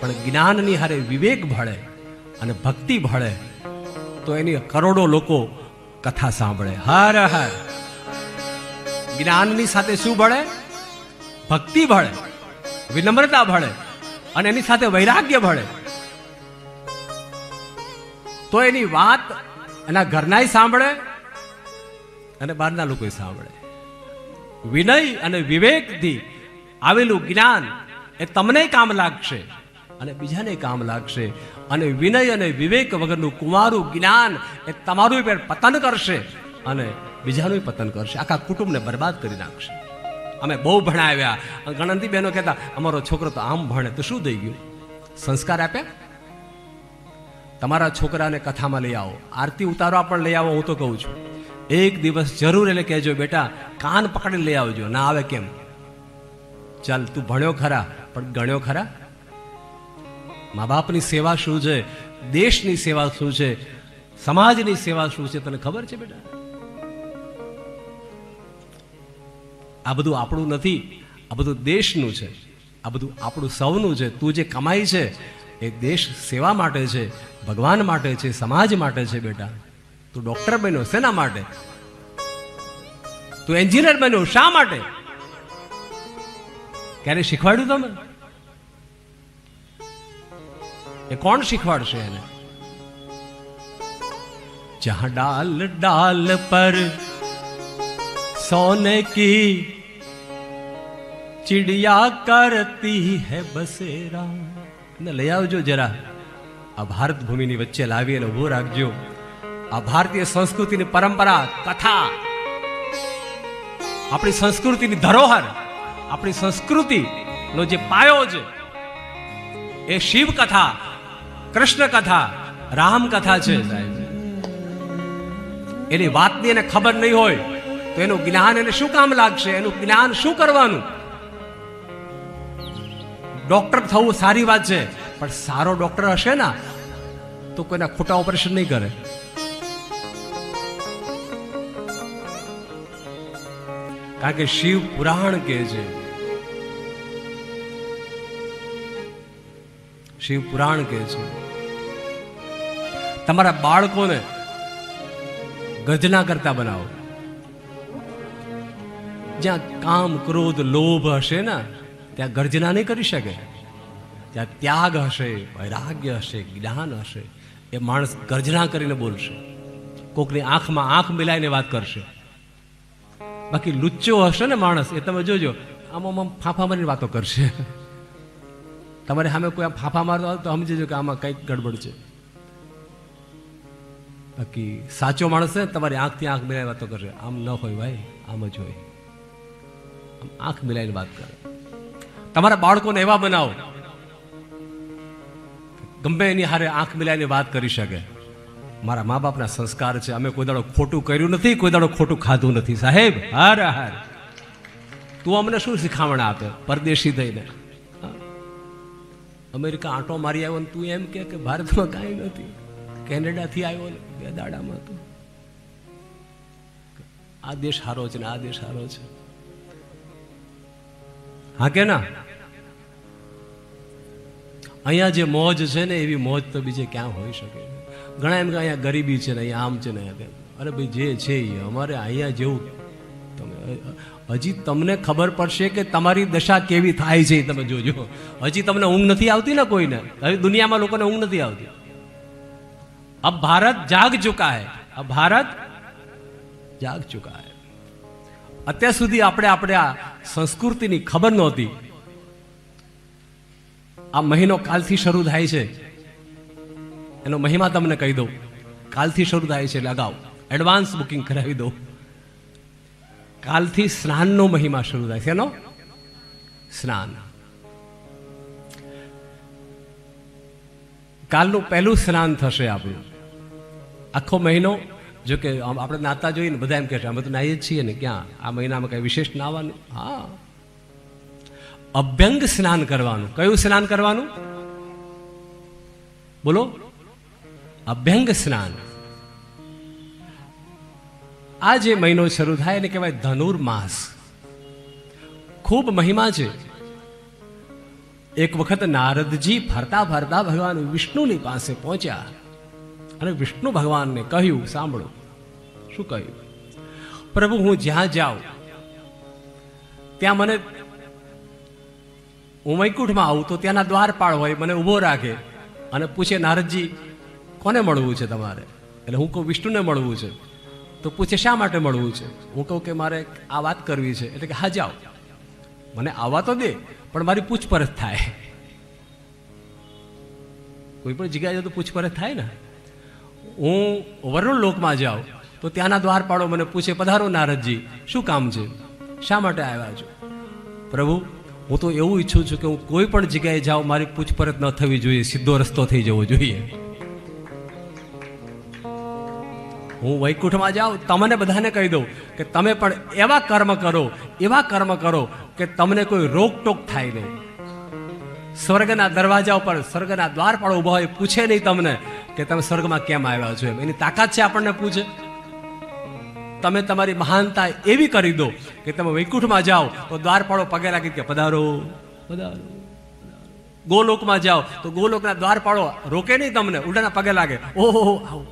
પણ જ્ઞાનની હારે વિવેક ભળે અને ભક્તિ ભળે, તો એની કરોડો લોકો કથા સાંભળે. હર હર. જ્ઞાનની સાથે શું ભળે? ભક્તિ ભળે, વિનમ્રતા ભળે અને એની સાથે વૈરાગ્ય ભળે. તો એની વાત એના ઘરનાય સાંભળે અને બહારના લોકો સાંભળે. વિનય અને વિવેકથી આવેલું જ્ઞાન એ તમને કામ લાગશે. અને બીજાને કામ લાગશે. અને વિનય અને વિવેક વગરનું કુંવારું જ્ઞાન એ તમારું પેટ પતન કરશે. અને બીજાનું પતન કરશે. આખા કુટુંબને બરબાદ કરી નાખશે. અમે બહુ ભણાવ્યા. ગણંતી બહેનો કહેતા, અમારો છોકરો તો આમ ભણે, તો શું થઈ ગયું? સંસ્કાર આપ્યા? તમારા છોકરાને કથામાં લઈ આવો. આરતી ઉતારવા પણ લઈ આવો, હું તો કહું છું. એક દિવસ જરૂર એટલે કહેજો, બેટા, કાન પકડી લઈ આવજો. ના આવે કેમ? ચાલ, તું ભણ્યો ખરા, પણ ગણ્યો ખરા? મા બાપની સેવા શું છે? દેશની સેવા શું છે? સમાજની સેવા શું છે? તને ખબર છે બેટા? આ બધું આપણું નથી, આ બધું દેશનું છે, આ બધું આપણું સૌનું છે. તું જે કમાઈ છે, એ દેશ સેવા માટે છે, ભગવાન માટે છે, સમાજ માટે છે બેટા. તું ડોક્ટર બન્યો શેના માટે? તું એન્જિનિયર બન્યો, શા માટે? ક્યારે શીખવાડ્યું તમે એ કોણ શીખવાડશે એને? જહાં ડાલ ડાલ પર સોને કી ચિડિયા કરતી હે બસેરા. ને લઈ આવજો જરા. આ ભારત ભૂમિની વચ્ચે લાવી અને ઊભો રાખજો. આ ભારતીય સંસ્કૃતિની પરંપરા, કથા, આપણી સંસ્કૃતિની ધરોહર, આપણી સંસ્કૃતિનો જે પાયો છે, એ શિવ કથા કૃષ્ણ કથા, રામ કથા છે. એની વાતની એને ખબર નહીં હોય, તો એનું જ્ઞાન એને શું કામ લાગશે? એનું જ્ઞાન શું કરવાનું? ડોક્ટર થવું સારી વાત છે, પણ સારો ડોક્ટર હશે ને તો કોઈના ખોટા ઓપરેશન નહીં કરે. કારણ કે શિવ પુરાણ કહે છે શિવ પુરાણ કહે છે. તમારા બાળકોને ગજના કરતા બનાવો. જ્યાં કામ, ક્રોધ, લોભ હશે ને, ત્યાં ગર્જના નહીં કરી શકે. ત્યાં ત્યાગ હશે, વૈરાગ્ય હશે, જ્ઞાન હશે. એ માણસ ગર્જના કરીને બોલશે. કોકની આંખમાં આંખ મિલાઈને વાત કરશે. બાકી લુચ્ચો હશે ને માણસ, એ તમે જોજો, આમ આમ આમ ફાંફા મારીને વાતો કરશે. તમારે સામે કોઈ ફાફા મારતો હોય તો સમજી કે આમાં કંઈક ગડબડ છે. બાકી સાચો માણસ છે તમારી આંખથી આંખ મિલાવી વાતો કરશે. આમ ન હોય ભાઈ, આમ જ હોય. આમ આંખ મિલાવીને વાત કરે. તમારા બાળકોને એવા બનાવો. ગમે એની હારે આંખ મિલાવીને વાત કરી શકે. મારા મા બાપના સંસ્કાર છે, અમે કોઈ દાડો ખોટું કર્યું નથી, કોઈ દાડો ખોટું ખાધું નથી. સાહેબ, હાર હાર. તું અમને શું શીખામણ આપે? પરદેશી થઈને? અમેરિકા આંટો મારી આવ્યો ને તું એમ કે કે ભારતમાં કાંઈ નથી. કેનેડાથી આવ્યો ને બે દાડામાં તું. આ દેશ સારો છે ને આ દેશ સારો છે. હા કે ના? અહીંયા જે મોજ છે ને એવી મોજ તો બીજે ક્યાં હોઈ શકે? ઘણા એમ કે અહીંયા ગરીબી છે ને અહીંયા આમ છે ને અરે ભાઈ જે છે એ અમારે અહીંયા જેવું હજી તમને ખબર પડશે કે તમારી દશા કેવી થાય છે, તમે જોજો. હજી તમને ઊંઘ નથી આવતી ને કોઈને? હવે દુનિયામાં લોકોને ઊંઘ નથી આવતી. અબ ભારત જાગ ચુકા હે. અબ ભારત જાગ ચુકા હે. અત્યાર સુધી આપણે આપણે આ સંસ્કૃતિની ખબર નહોતી. આ મહિનો કાલથી શરૂ થાય છે. એનો મહિમા તમને કહી દઉં. કાલથી શરૂ થાય છે, એટલે અગાઉ. એડવાન્સ બુકિંગ કરાવી દઉં. કાલથી સ્નાનનો મહિમા શરૂ થાય. છે એનો સ્નાન. કાલનું પહેલું સ્નાન થશે આપણું. આખો મહિનો, જો કે આપણે નાતા જોઈએ ને, બધા એમ કહે છે, અમે તો નાહીએ જ છીએ ને, ક્યાં? આ મહિનામાં કઈ વિશેષ નાવાનું હા. અભ્યંગ સ્નાન કરવાનું. કયું સ્નાન કરવાનું? બોલો. અભ્યંગ સ્નાન. આ જે મહિનો શરૂ થાય એને કહેવાય ધનુર્માસ. ખૂબ મહિમા છે. એક વખત નારદજી ફરતા ફરતા ભગવાન વિષ્ણુની પાસે પહોંચ્યા અને વિષ્ણુ ભગવાનને કહ્યું, સાંભળો. શું કહ્યું? પ્રભુ, હું જ્યાં જાઉં, ત્યાં મને હું વૈકુંઠમાં આવું તો ત્યાંના દ્વારપાળ હોય, મને ઊભો રાખે અને પૂછે, નારદજી, કોને મળવું છે તમારે? એટલે હું કહું, વિષ્ણુને મળવું છે. તો પૂછે, શા માટે મળવું છે? હું કહું કે, મારે આ વાત કરવી છે. એટલે કે, હા, જાઓ. મને આવવા તો દે, પણ મારી પૂછપરછ થાય. કોઈ પણ જગ્યાએ તો પૂછપરછ થાય ને. હું વરુણ લોકમાં જાઉં, તો ત્યાંના દ્વારપાળો મને પૂછે, પધારો નારદજી, શું કામ છે? શા માટે આવ્યા છો? પ્રભુ, હું તો એવું ઈચ્છું છું કે હું કોઈ પણ જગ્યાએ જાઉં, મારી પૂછપરછ ન થવી જોઈએ, સીધો રસ્તો થઈ જવો જોઈએ. હું વૈકુંઠમાં જાઉં, તમને બધાને કહી દઉં કે તમે પણ એવા કર્મ કરો, એવા કર્મ કરો કે તમને કોઈ રોકટોક થાય નહીં. સ્વર્ગના દરવાજા ઉપર, સ્વર્ગના દ્વારપાળો ઊભા હોય, પૂછે નહીં તમને કે તમે સ્વર્ગમાં કેમ આવ્યા છો એમ. એની તાકાત છે આપણને પૂછે. તમે તમારી મહાનતા એવી કરી દો કે તમે વૈકુંઠમાં જાઓ, તો દ્વારપાળો પગે લાગી કે પધારો પધારો ગોલોકમાં જાઓ, તો ગોલોકના દ્વારપાળો રોકે નહીં તમને ઉલટાના પગે લાગે. ઓહો આવો